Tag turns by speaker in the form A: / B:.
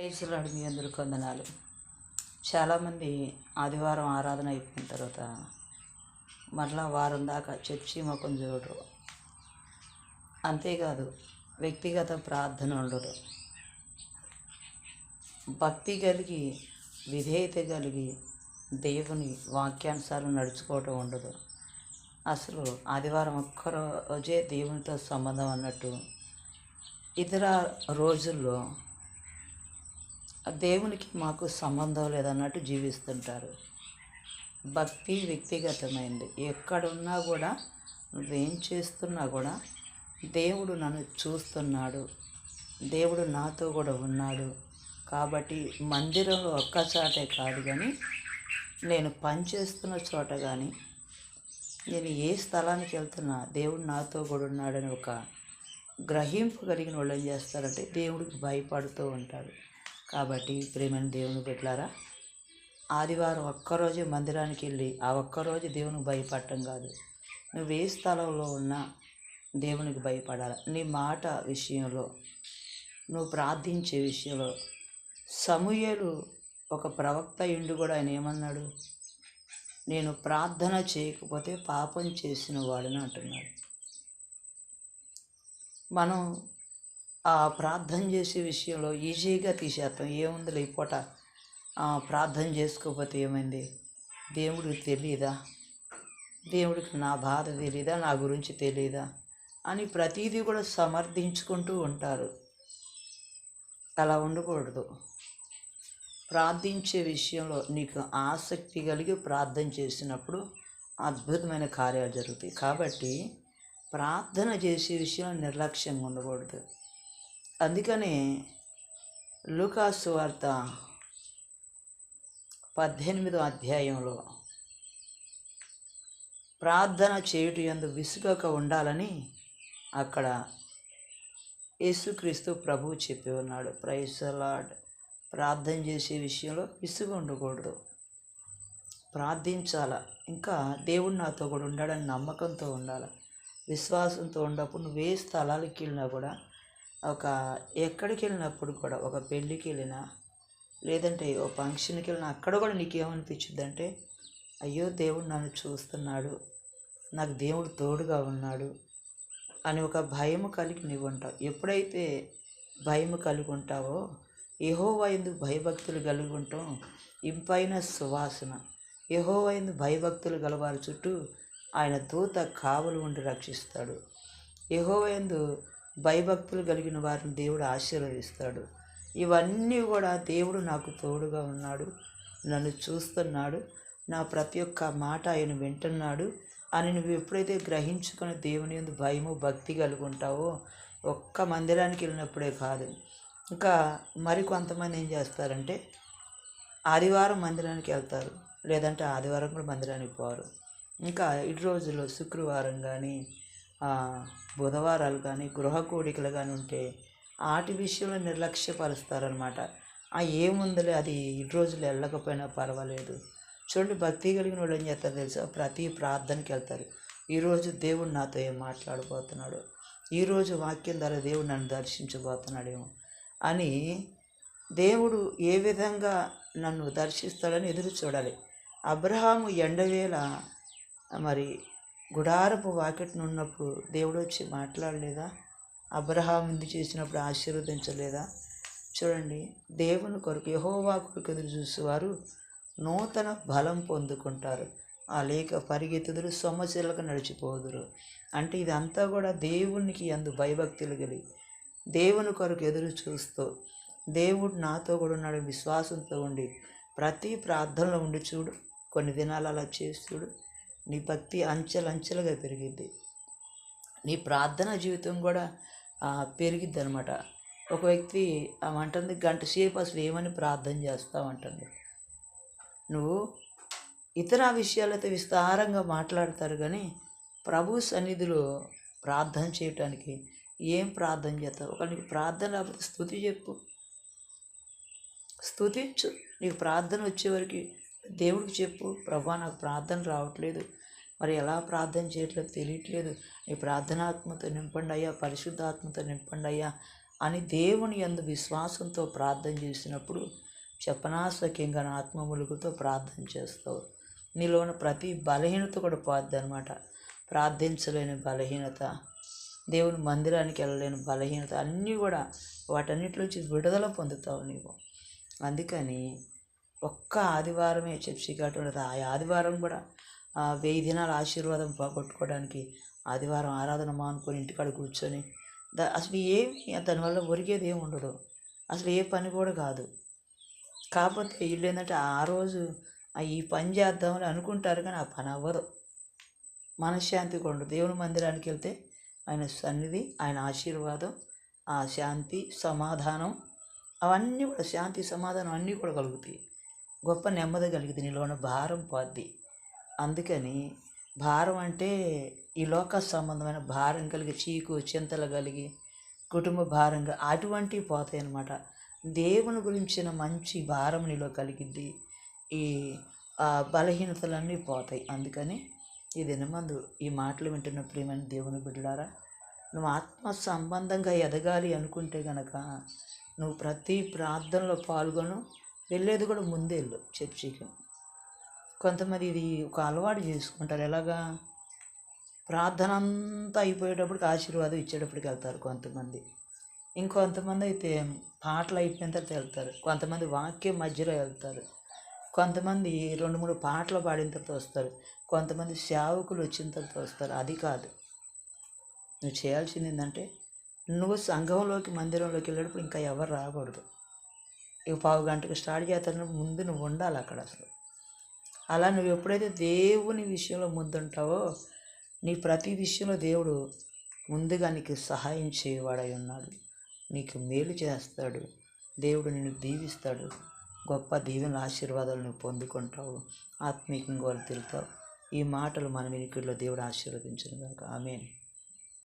A: ఈశ్వరుడు మీ అందరికీ వందనాలు చాలామంది ఆదివారం ఆరాధన అయిపోయిన తర్వాత మరలా వారం దాకా చర్చి ముఖం చూడరు. అంతేకాదు వ్యక్తిగత ప్రార్థన ఉండదు. భక్తి కలిగి విధేయత కలిగి దేవుని వాక్యానుసారం నడుచుకోవటం ఉండదు. అసలు ఆదివారం ఒక్కరోజే దేవునితో సంబంధం అన్నట్టు ఇతర రోజుల్లో దేవునికి మాకు సంబంధం లేదన్నట్టు జీవిస్తుంటారు. భక్తి వ్యక్తిగతమైంది. ఎక్కడున్నా కూడా నువ్వేం చేస్తున్నా కూడా దేవుడు నన్ను చూస్తున్నాడు. దేవుడు నాతో కూడా ఉన్నాడు. కాబట్టి మందిరంలో ఒక్కచాటే కాదు కానీ నేను పనిచేస్తున్న చోట కానీ నేను ఏ స్థలానికి వెళ్తున్నా దేవుడు నాతో కూడా ఉన్నాడని ఒక గ్రహింపు కలిగిన వాళ్ళు ఏం చేస్తారంటే దేవుడికి భయపడుతూ ఉంటారు. కాబట్టి ప్రేమని దేవుని పెట్టారా? ఆదివారం ఒక్కరోజే మందిరానికి వెళ్ళి ఆ ఒక్కరోజు దేవునికి భయపడటం కాదు. నువ్వు ఏ స్థలంలో ఉన్నా దేవునికి భయపడాలి. నీ మాట విషయంలో నువ్వు ప్రార్థించే విషయంలో. సమూహలు ఒక ప్రవక్త ఇండు కూడా ఆయన ఏమన్నాడు? నేను ప్రార్థన చేయకపోతే పాపం చేసిన వాడని అంటున్నాడు. మనం ప్రార్థన చేసే విషయంలో ఈజీగా తీసేస్తాం. ఏముంది లేకపోట ప్రార్థన చేసుకోకపోతే ఏమైంది? దేవుడికి తెలియదా దేవుడికి నా బాధ తెలియదా నా గురించి తెలియదా అని ప్రతిదీ కూడా సమర్థించుకుంటూ ఉంటారు. అలా ఉండకూడదు. ప్రార్థించే విషయంలో నీకు ఆసక్తి కలిగి ప్రార్థన చేసినప్పుడు అద్భుతమైన కార్యాలు జరుగుతాయి. కాబట్టి ప్రార్థన చేసే విషయంలో నిర్లక్ష్యంగా ఉండకూడదు. అందుకనే లూకాసు వార్త పద్దెనిమిదో అధ్యాయంలో ప్రార్థన చేయుట ఎందు విసుగక ఉండాలని అక్కడ యేసుక్రీస్తు ప్రభువు చెప్పి ఉన్నాడు. ప్రైసలాడ్ ప్రార్థన చేసే విషయంలో విసుగు ఉండకూడదు. ప్రార్థించాల. ఇంకా దేవుడు నాతో కూడా ఉండాలని నమ్మకంతో ఉండాలి. విశ్వాసంతో ఉన్నప్పుడు నువ్వే స్థలాలకి వెళ్ళినా కూడా ఒక ఎక్కడికి వెళ్ళినప్పుడు కూడా ఒక పెళ్ళికి వెళ్ళినా లేదంటే ఓ ఫంక్షన్కి వెళ్ళినా అక్కడ కూడా నీకేమనిపించింది అంటే అయ్యో దేవుడు నన్ను చూస్తున్నాడు నాకు దేవుడు తోడుగా ఉన్నాడు అని ఒక భయం కలిగి నీవు ఉంటావు ఎప్పుడైతే భయం కలిగి ఉంటావో యహోవా ఎందుకు భయభక్తులు కలిగి ఉంటాం ఇంపైన సువాసన. యహోవా ఎందుకు భయభక్తులు గలవారి చుట్టూ ఆయన దూత కావలు ఉండి రక్షిస్తాడు. యహోవా ఎందు భయభక్తులు కలిగిన వారిని దేవుడు ఆశీర్వదిస్తాడు. ఇవన్నీ కూడా దేవుడు నాకు తోడుగా ఉన్నాడు నన్ను చూస్తున్నాడు నా ప్రతి ఒక్క మాట ఆయన వింటున్నాడు అని నువ్వు ఎప్పుడైతే గ్రహించుకుని దేవుని ఎందు భయము భక్తి కలిగి ఉంటావో ఒక్క మందిరానికి వెళ్ళినప్పుడే కాదు. ఇంకా మరి కొంతమంది ఏం చేస్తారంటే ఆదివారం మందిరానికి వెళ్తారు లేదంటే ఆదివారం కూడా మందిరానికి పోరు. ఇంకా ఇటు రోజుల్లో శుక్రవారం కానీ బుధవారాలు కానీ గృహ కోడికలు కానీ ఉంటే వాటి విషయంలో నిర్లక్ష్యపరుస్తారనమాట ఆ ఏముందిలే అది ఈ రోజులు వెళ్ళకపోయినా పర్వాలేదు. చూడండి భక్తి కలిగిన వాళ్ళు ఏం చేస్తారు తెలుసా? ప్రతి ప్రార్థనకి వెళ్తారు ఈరోజు దేవుడు నాతో ఏం మాట్లాడబోతున్నాడు? ఈరోజు వాక్యం ద్వారా దేవుడు నన్ను దర్శించబోతున్నాడేమో అని దేవుడు ఏ విధంగా నన్ను దర్శిస్తాడని ఎదురు చూడాలి. అబ్రహాము ఎండవేళ మరి గుడారపు వాకిట్ను ఉన్నప్పుడు దేవుడు వచ్చి మాట్లాడలేదా? అబ్రహాం ఇందు చేసినప్పుడు ఆశీర్వదించలేదా? చూడండి దేవుని కొరకు యహోవా కొరకు ఎదురు చూసేవారు నూతన బలం పొందుకుంటారు. ఆ లేక పరిగెత్తుదురు సొమ్మశీలకు నడిచిపోదురు. అంటే ఇదంతా కూడా దేవునికి అందు భయభక్తులు కలిగి దేవుని కొరకు ఎదురు చూస్తూ దేవుడు నాతో కూడా ఉన్నాడు విశ్వాసంతో ఉండి ప్రతి ప్రార్థనలో ఉండి చూడు కొన్ని దినాలు అలా చేసి చూడు. నీ భక్తి అంచెలంచెలుగా పెరిగిద్ది. నీ ప్రార్థన జీవితం కూడా పెరిగిద్ది అనమాట ఒక వ్యక్తి అంటుంది గంట సేపు అసలు ఏమని ప్రార్థన చేస్తామంటుంది నువ్వు ఇతర విషయాలతో విస్తారంగా మాట్లాడతారు కానీ ప్రభు సన్నిధిలో ప్రార్థన చేయటానికి ఏం ప్రార్థన చేస్తావు? ఒక నీకు ప్రార్థన లేకపోతే స్థుతి చెప్పు. స్థుతించు. నీకు ప్రార్థన వచ్చేవరకు దేవుడికి చెప్పు ప్రభా నాకు ప్రార్థన రావట్లేదు. మరి ఎలా ప్రార్థన చేయట్లేదు తెలియట్లేదు. నీ ప్రార్థనాత్మతో నింపండి అయ్యా పరిశుద్ధాత్మతో నింపండి అయ్యా అని దేవుని యందు విశ్వాసంతో ప్రార్థన చేసినప్పుడు చెప్పనాశక్యంగా నా ఆత్మ ములుగుతో ప్రార్థన చేస్తావు. నీలోని ప్రతి బలహీనత కూడా పోద్ది అనమాట ప్రార్థించలేని బలహీనత దేవుని మందిరానికి వెళ్ళలేని బలహీనత అన్నీ కూడా వాటన్నిటిలోంచి విడుదల పొందుతావు నీవు. అందుకని ఒక్క ఆదివారమే చర్చిఘాట్ ఉండదు ఆ ఆదివారం కూడా ఆ వెయ్యి దినాల ఆశీర్వాదం పోగొట్టుకోవడానికి ఆదివారం ఆరాధన మానుకొని ఇంటికాడ కూర్చొని దా అసలు ఏమి దానివల్ల ఒరిగేది ఏమి ఉండదు. అసలు ఏ పని కూడా కాదు. కాకపోతే వీళ్ళు ఏంటంటే ఆ రోజు ఈ పని చేద్దామని అనుకుంటారు కానీ ఆ పని అవ్వదు. మనశ్శాంతి కూడా ఉండదు. దేవుని మందిరానికి వెళ్తే ఆయన సన్నిధి ఆయన ఆశీర్వాదం ఆ శాంతి సమాధానం అవన్నీ కూడా శాంతి సమాధానం అన్నీ కూడా కలుగుతాయి. గొప్ప నెమ్మది కలిగింది నీలోన భారం పోద్ది. అందుకని భారం అంటే ఈ లోక సంబంధమైన భారం కలిగి చీకు చింతలు కలిగి కుటుంబ భారంగా అటువంటివి పోతాయి అన్నమాట. దేవుని గురించిన మంచి భారం నీలో కలిగిద్ది. ఈ బలహీనతలన్నీ పోతాయి. అందుకని ఈ దినమందు ఈ మాటలు వింటున్న ప్రియమైన దేవుని బిడ్డలారా నువ్వు ఆత్మ సంబంధంగా ఎదగాలి అనుకుంటే గనక నువ్వు ప్రతి ప్రార్థనలో పాల్గొను వెళ్ళేది కూడా ముందే వెళ్ళు చర్చికి. కొంతమంది ఇది ఒక అలవాటు చేసుకుంటారు. ఎలాగా? ప్రార్థన అంతా అయిపోయేటప్పటికి ఆశీర్వాదం ఇచ్చేటప్పటికి వెళ్తారు కొంతమంది. ఇంకొంతమంది అయితే పాటలు అయిపోయిన తర్వాత వెళ్తారు. కొంతమంది వాక్యం మధ్యలో వెళ్తారు. కొంతమంది రెండు మూడు పాటలు పాడిన తర్వాత వస్తారు. కొంతమంది సేవకులు వచ్చిన తర్వాత వస్తారు. అది కాదు. నువ్వు చేయాల్సింది ఏంటంటే నువ్వు సంఘంలోకి మందిరంలోకి వెళ్ళేటప్పుడు ఇంకా ఎవరు రాకూడదు. ఇక పావు గంటకు స్టార్ట్ చేస్తున్నప్పుడు ముందు నువ్వు ఉండాలి అక్కడ అసలు. అలా నువ్వు ఎప్పుడైతే దేవుని విషయంలో ముందుంటావో నీ ప్రతి విషయంలో దేవుడు ముందుగా నీకు సహాయం చేయవాడై ఉన్నాడు. నీకు మేలు చేస్తాడు. దేవుడు నిన్ను దీవిస్తాడు. గొప్ప దీవెన ఆశీర్వాదాలు నువ్వు పొందుకుంటావు. ఆత్మీయంగా వాళ్ళు తిరుగుతావు. ఈ మాటలు మన వినికిడిలో దేవుడు ఆశీర్వదించను కాక ఆమెను.